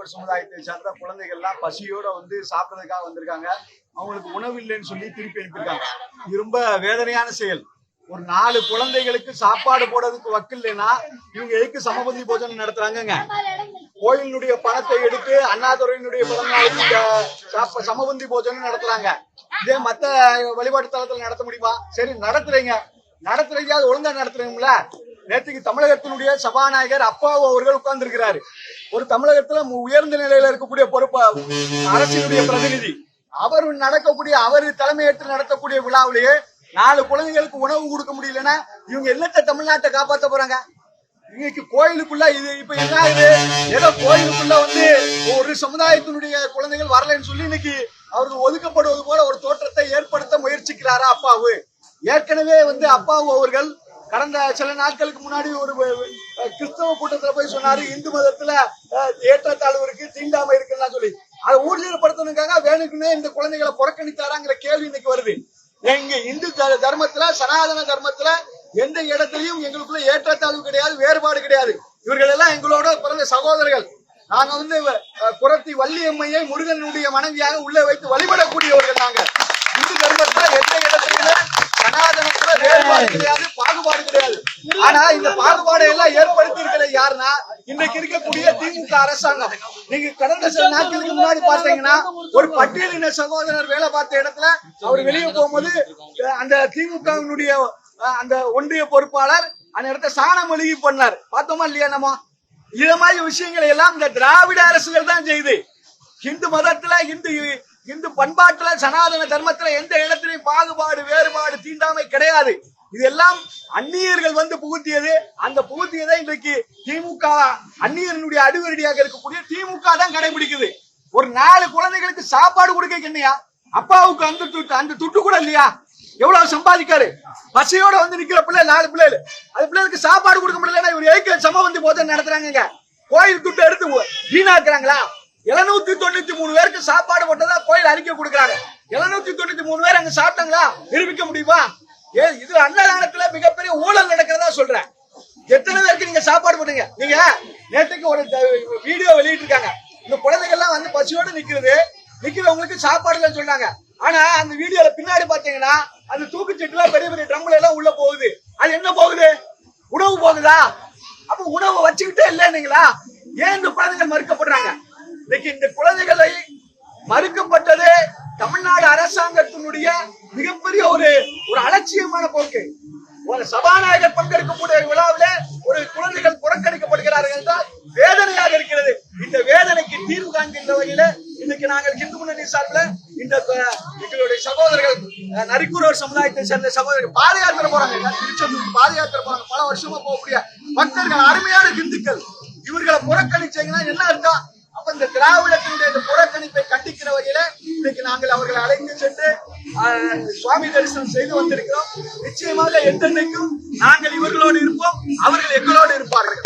நரிக்குறவர் சமுதாயத்தை சேர்ந்த குழந்தைகள்லாம் பசியோட வந்து சாப்பிட்றதுக்காக வந்திருக்காங்க. அவங்களுக்கு உணவு இல்லைன்னு சொல்லி திருப்பி அனுப்பியிருக்காங்க. இது ரொம்ப வேதனையான செயல். ஒரு நாலு குழந்தைகளுக்கு சாப்பாடு போடுறதுக்கு வக்கில்லைன்னா இவங்க எதுக்கு சமபந்தி போஜனம் நடத்துறாங்கங்க? கோயிலினுடைய பணத்தை எடுத்து அண்ணாதுரையினுடைய பிறந்தநாளுக்கு இந்த சமபந்தி போஜனம் நடத்துறாங்க. இதே மத்த வழிபாட்டு தளத்துல நடத்த முடியுமா? சரி நடத்துறீங்க. நடத்துறீங்க அது ஒழுங்கா நடத்துறீங்களா நேற்றுக்கு தமிழகத்தினுடைய சபாநாயகர் அப்பாவு அவர்கள் உட்கார்ந்து இருக்கிறாரு ஒரு தமிழகத்துல உயர்ந்த நிலையில இருக்கக்கூடிய பொறுப்பா அரசினுடைய பிரதிநிதி. அவர் நடக்கக்கூடிய அவர் தலைமையேற்று நடத்தக்கூடிய விழாவிலேயே நாலு குழந்தைகளுக்கு உணவு கொடுக்க முடியலன்னா இவங்க என்னத்த தமிழ்நாட்டை காப்பாத்த போறாங்க? இன்னைக்கு கோயிலுக்குள்ள இது இப்ப என்ன ஆகுது ஏதோ கோயிலுக்குள்ள வந்து ஒரு சமுதாயத்தினுடைய குழந்தைகள் வரலைன்னு சொல்லி இன்னைக்கு அவர்கள் ஒதுக்கப்படுவது போல ஒரு தோற்றத்தை ஏற்படுத்த முயற்சிக்கிறாரா அப்பாவு? ஏற்கனவே வந்து அப்பாவு அவர்கள் கடந்த சில நாட்களுக்கு முன்னாடி ஒரு கிறிஸ்தவ கூட்டத்துல போய் சொன்னாரு இந்து மதத்துல ஏற்றத்தாழ்வு இருக்கு தீண்டாமை இருக்குன்னு சொல்லி. அதை ஊர்ஜிதப்படுத்தணுக்காக வேணுக்குன்னே இந்த குழந்தைகளை புறக்கணித்தாராங்கிற கேள்வி இன்னைக்கு வருது. எங்க இந்து தர்மத்துல சனாதன தர்மத்துல எந்த இடத்துலயும் எங்களுக்குள்ள ஏற்றத்தாழ்வு கிடையாது வேறுபாடு கிடையாது. இவர்கள் எல்லாம் எங்களோட பிறந்த சகோதரர்கள். நாங்க வந்து குரத்தி வள்ளியம்மையை முருகனுடைய மனைவியாக உள்ளே வைத்து வழிபடக்கூடியவர்கள் நாங்க. இந்து தர்மத்துல எந்த இடத்துல சனாதனத்துல வேறுபாடு கிடையாது ஆனா இந்த பாகுபாடு எல்லாம் ஏற்படுத்தி இருக்கிறது யாருன்னா இன்னைக்கு இருக்கக்கூடிய திமுக அரசாங்கம். நீங்க கடந்த சில நாட்களுக்கு முன்னாடி பாத்தீங்கன்னா ஒரு பட்டியலின சகோதரர் வேலை பார்த்த இடத்துல அவர் வெளியே போகும்போது அந்த திமுகவினுடைய அந்த ஒன்றிய பொறுப்பாளர் அந்த இடத்த சாணம் ஒழுகி பண்ணார். பார்த்தோமா இல்லையா நம்ம? இத மாதிரி விஷயங்களை எல்லாம் இந்த திராவிட அரசுகள் தான் செய்யுது இந்து மதத்துல இந்து இந்து பண்பாட்டுல சனாதன தர்மத்துல எந்த இடத்திலையும் பாகுபாடு வேறுபாடு தீண்டாமை கிடையாது. இதெல்லாம் அந்நியர்கள் வந்து புகுத்தியது. அந்த புகுத்தியதை இன்றைக்கு திமுக அந்நியர்களுடைய அடிவரடியாக இருக்கக்கூடிய திமுக தான் கடைபிடிக்குது. ஒரு நாலு குழந்தைகளுக்கு சாப்பாடு கொடுக்க என்னையா? அப்பாவுக்கு அந்த துட்டு அந்த துட்டு கூட இல்லையா? எவ்வளவு சம்பாதிக்காரு? பசையோட வந்து நிக்கிற பிள்ளை நாலு பிள்ளைகள். அது பிள்ளைகளுக்கு சாப்பாடு கொடுக்க முடியலன்னா இவர் ஏக்க சமவந்தி போதை நடத்துறாங்க கோயில் துட்டு எடுத்து வீணாக்குறாங்களா? எழுநூத்தி தொண்ணூத்தி மூணு பேருக்கு சாப்பாடு போட்டதா கோயில் அறிக்கை கொடுக்குறாங்க. எழுநூத்தி தொண்ணூத்தி மூணு பேர் அங்க சாப்பிட்டாங்களா? நிரூபிக்க முடியுமா? ஏ இது அன்னதானத்துல மிகப்பெரிய ஊழல் நடக்கிறதா சொல்றேன். எத்தனை பேருக்கு நீங்க சாப்பாடு போட்டீங்க? நீங்க நேற்றுக்கு ஒரு வீடியோ வெளியிட்டு இருக்காங்க இந்த குழந்தைகள்லாம் வந்து பசியோட நிக்கிறது நிக்கிறவங்களுக்கு சாப்பாடு இல்லைன்னு சொன்னாங்க. ஆனா அந்த வீடியோல பின்னாடி பாத்தீங்கன்னா அந்த தூக்குச்சீட்டுல பெரிய பெரிய ட்ரம்ல எல்லாம் உள்ள போகுது. அது என்ன போகுது? உணவு போகுதா? அப்ப உணவு வச்சுக்கிட்டே இல்லைன்னீங்களா? ஏன் இந்த குழந்தைகள் மறுக்கப்படுறாங்க? இன்னைக்கு இந்த குழந்தைகளை மறுக்கப்பட்டது தமிழ்நாடு அரசாங்கத்தினுடைய மிகப்பெரிய ஒரு ஒரு போக்கு. ஒரு சபாநாயகர் பங்கெடுக்கக்கூடிய விழாவில் ஒரு குழந்தைகள் புறக்கணிக்கப்படுகிறார்கள் என்றால் வேதனையாக இருக்கிறது. இந்த வேதனைக்கு தீர்வு காண்கின்ற வகையில இன்னைக்கு நாங்கள் இந்து முன்னணி சார்பில் இந்த எங்களுடைய சகோதரர்கள் நரிக்குறவர் சமுதாயத்தை சேர்ந்த சகோதரர்கள் பாத யாத்திரை போறாங்க. திருச்செந்தூர் பாத யாத்திரை போறாங்க. பல வருஷமா போகக்கூடிய பக்தர்கள் அருமையான இந்துக்கள் இவர்களை புறக்கணிச்சீங்கன்னா என்ன அர்த்தம்? அப்ப இந்த திராவிடத்தினுடைய இந்த புறக்கணிப்பை கண்டிக்கிற வகையில இன்னைக்கு நாங்கள் அவர்களை அழைத்து சென்று சுவாமி தரிசனம் செய்து வந்திருக்கிறோம். நிச்சயமாக எத்தனைக்கும் நாங்கள் இவர்களோடு இருப்போம் அவர்கள் எங்களோடு இருப்பார்கள்.